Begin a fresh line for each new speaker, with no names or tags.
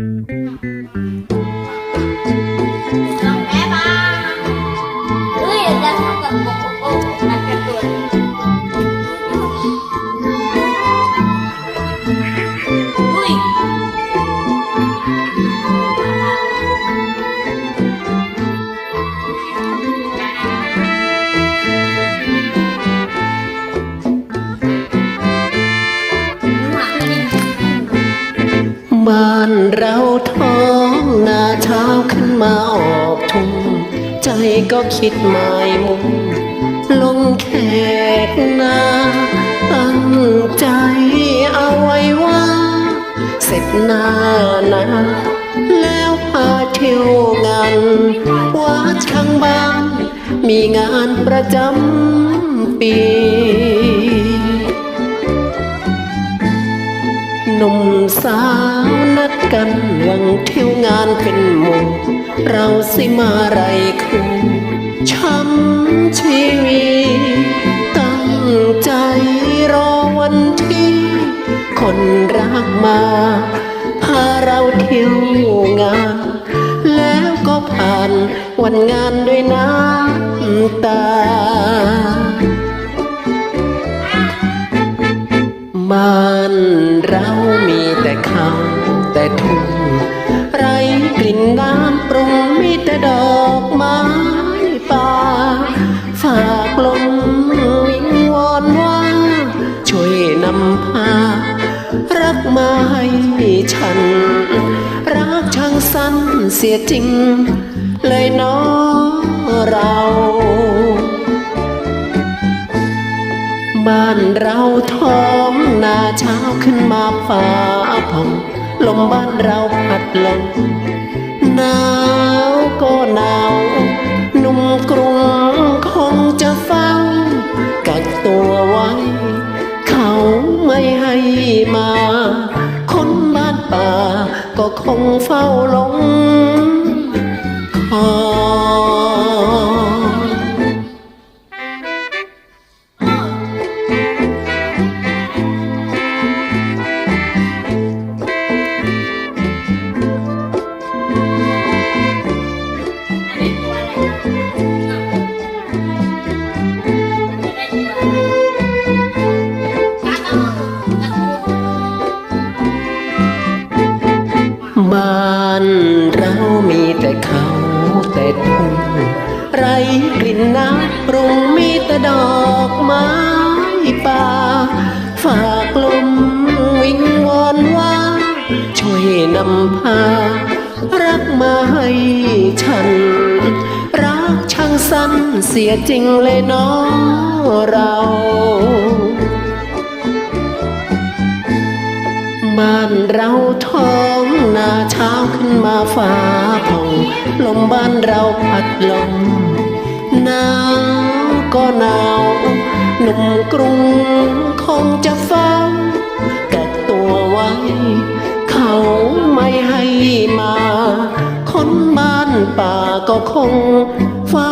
Thank you. บ้าน
เราท้องนาเช้าขึ้นมาออกทุ่งใจก็คิดหมายมุ่งลงแขกนาตั้งใจเอาไว้ว่า เสร็จหน้านาแล้วพาเที่ยวงานวัดข้างบ้าน มีงานประจำปี หนุ่มสาวนัดกันวังเที่ยวงานเป็นหมู่เราสิมาไรคู่ช้ำชีวีตั้งใจรอวันที่ คนรักมา พาเราเที่ยวงาน แล้วก็ผ่านวันงานด้วยน้ำตา มีแต่เขาแต่ทุ่งไรกลิ่นน้ำปรุงมีแต่ดอกไม้ป่าฝากลมวิงวอนว่า ช่วยนำพา รักมาให้ฉัน รักช่างสั้นเสียจริง เลยน้อเราบ้านเราทองาเช้าขึ้นมาฟ้าผ่องลมบ้านเราพัดลมหนาวก็หนาวหนุ่มกรุงคงจะเฝ้ากักตัวไว้ เขาไม่ให้มา คนบ้านป่าก็คงเฝ้าหลงคอ เขาแต่ทุ่งไรกลิ่นน้ำปรุงมีแต่ดอกไม้ป่า ฝากลมวิงวอนว่า ช่วยนำพา รักมาให้ฉัน รักช่างสั้นเสียจริงเลยเน้องเราบ้านเรา เช้าขึ้นมาฟ้าผ่องลมบ้านเราพัดลมหนาวก็หนาวหนุ่มกรุงคงจะเฝ้ากักตัวไว้ เขาไม่ให้มา คนบ้านป่าก็คงเฝ้า